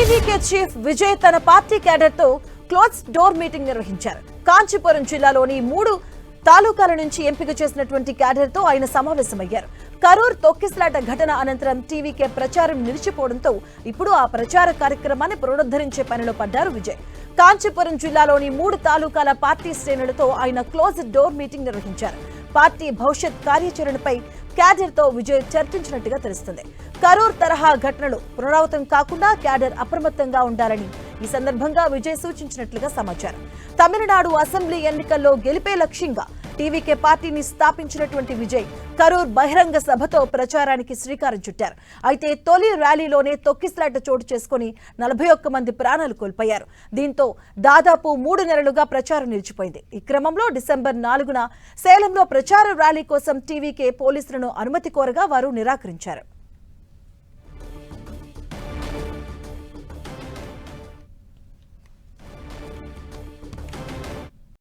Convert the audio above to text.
TVK chief Vijay తన పార్టీ క్యాడర్తో క్లోజ్ డోర్ మీటింగ్ నిర్వహించారు. కాంచీపురం జిల్లాలోని మూడు తాలూకాల నుంచి ఎంపిక చేసినటువంటి క్యాడర్తో ఆయన సమావేశమయ్యారు. కరూర్ తొక్కిసలాట ఘటన అనంతరం టీవీకే ప్రచారం నిలిచిపోవడంతో ఇప్పుడు ఆ ప్రచార కార్యక్రమాన్ని పునరుద్ధరించే పనిలో పడ్డారు విజయ్. కాంచీపురం జిల్లాలోని మూడు తాలూకాల పార్టీ శ్రేణులతో ఆయన క్లోజ్ డోర్ మీటింగ్ నిర్వహించారు. పార్టీ భవిష్యత్ కార్యాచరణపై క్యాడర్తో విజయ్ చర్చించినట్టుగా తెలుస్తుంది. కరూర్ తరహా ఘటనలు పునరావృతం కాకుండా క్యాడర్ అప్రమత్తంగా ఉండాలని ఈ సందర్భంగా విజయ్ సూచించినట్లుగా సమాచారం. తమిళనాడు అసెంబ్లీ ఎన్నికల్లో గెలిపే లక్ష్యంగా టీవీకే పార్టీని స్థాపించినటువంటి విజయ్ కరూర్ బహిరంగ సభతో ప్రచారానికి శ్రీకారం చుట్టారు. అయితే తొలి ర్యాలీలోనే తొక్కిసలాట చోటు చేసుకుని నలభై ఒక్క మంది ప్రాణాలు కోల్పోయారు. దీంతో దాదాపు మూడు నెలలుగా ప్రచారం నిలిచిపోయింది. ఈ క్రమంలో డిసెంబర్ నాలుగున సేలంలో ప్రచార ర్యాలీ కోసం టీవీకే పోలీసులను అనుమతి కోరగా వారు నిరాకరించారు.